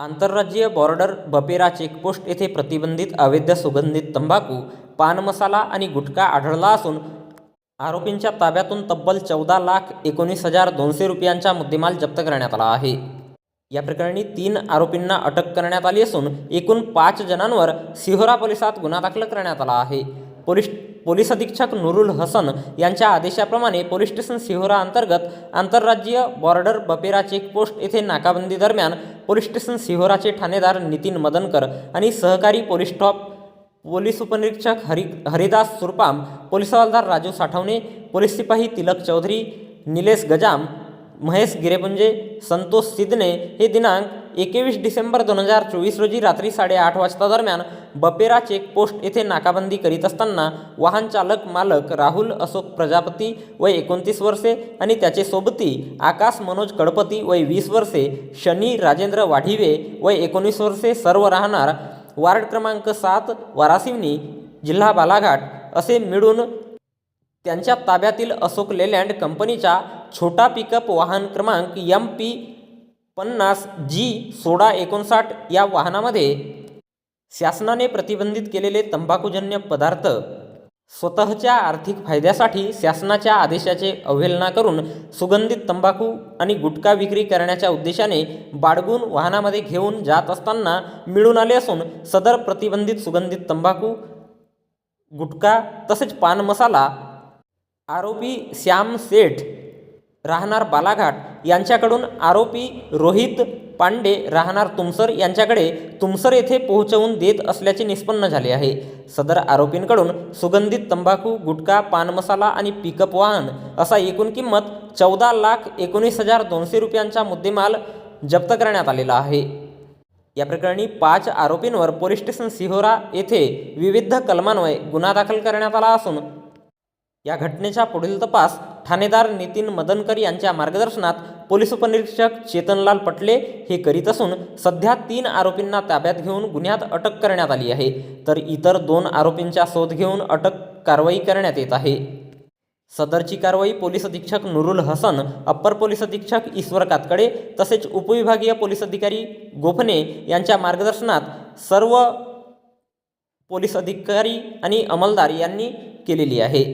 आंतरराज्यीय border Bapera checkpost येथे प्रतिबंधित अवैध सुगंधित तंबाखू पान मसाला आणि गुटखा आढळला असून आरोपींच्या ताब्यातून तब्बल चौदा लाख एकोणीस हजार दोनशे रुपयांचा मुद्देमाल जप्त करण्यात आला आहे. या प्रकरणी तीन आरोपींना अटक करण्यात आली असून एकूण पाच जणांवर सिहोरा पोलिसात गुन्हा दाखल करण्यात आला आहे. पोलीस पोलीस अधीक्षक नुरुल हसन यांच्या आदेशाप्रमाणे पोलीस स्टेशन सिहोरा अंतर्गत आंतरराज्यीय बॉर्डर बपेरा चेकपोस्ट येथे नाकाबंदी दरम्यान पोलीस स्टेशन सिहोराचे ठाणेदार नितीन मदनकर आणि सहकारी पोलीस स्टॉप पोलीस उपनिरीक्षक हरि हरिदास सुरपाम पोलीस हवालदार राजू साठवणे पोलीस सिपाही तिलक चौधरी निलेश गजाम महेश गिरेपुंजे संतोष सिदने हे दिनांक एकवीस डिसेंबर दोन हजार चोवीस रोजी रात्री साडेआठ वाजता दरम्यान बपेरा चेकपोस्ट येथे नाकाबंदी करीत असताना वाहन चालक मालक राहुल अशोक प्रजापती वय एकोणतीस वर्षे आणि त्याचे सोबती आकाश मनोज कडपती वय वीस वर्षे शनी राजेंद्र वाढिवे वय एकोणीस वर्षे सर्व राहणार. वार्ड क्रमांक सात वारासिवनी जिल्हा बालाघाट असे मिळून त्यांच्या ताब्यातील अशोक लेलँड कंपनीचा छोटा पिकअप वाहन क्रमांक एम पी पन्नास जी सोळा एकोणसाठ या वाहनामध्ये शासनाने प्रतिबंधित केलेले तंबाखूजन्य पदार्थ स्वतःच्या आर्थिक फायद्यासाठी शासनाच्या आदेशाचे अवहेलना करून सुगंधित तंबाखू आणि गुटखा विक्री करण्याच्या उद्देशाने बाळगून वाहनामध्ये घेऊन जात असताना मिळून आले असून सदर प्रतिबंधित सुगंधित तंबाखू गुटखा तसेच पान मसाला आरोपी श्याम सेठ राहणार बालाघाट यांच्याकडून आरोपी रोहित पांडे राहणार तुमसर यांच्याकडे तुमसर येथे पोहोचवून देत असल्याचे निष्पन्न झाले आहे. सदर आरोपींकडून सुगंधित तंबाखू गुटखा पान मसाला आणि पिकअप वाहन असा एकूण किंमत चौदा लाख एकोणीस हजार दोनशे रुपयांचा मुद्देमाल जप्त करण्यात आलेला आहे. या प्रकरणी पाच आरोपींवर पोलीस स्टेशन सिहोरा येथे विविध कलमान्वये गुन्हा दाखल करण्यात आला असून या घटनेचा पुढील तपास ठाणेदार नितीन मदनकर यांच्या मार्गदर्शनात पोलीस उपनिरीक्षक चेतनलाल पटले हे करीत असून सध्या तीन आरोपींना ताब्यात घेऊन गुन्ह्यात अटक करण्यात आली आहे. तर इतर दोन आरोपींचा शोध घेऊन अटक कारवाई करण्यात येत आहे. सदरची कारवाई पोलीस अधीक्षक नुरुल हसन अप्पर पोलीस अधीक्षक ईश्वर कातकडे तसेच उपविभागीय पोलीस अधिकारी गोफणे यांच्या मार्गदर्शनात सर्व पोलीस अधिकारी आणि अंमलदार यांनी केलेली आहे.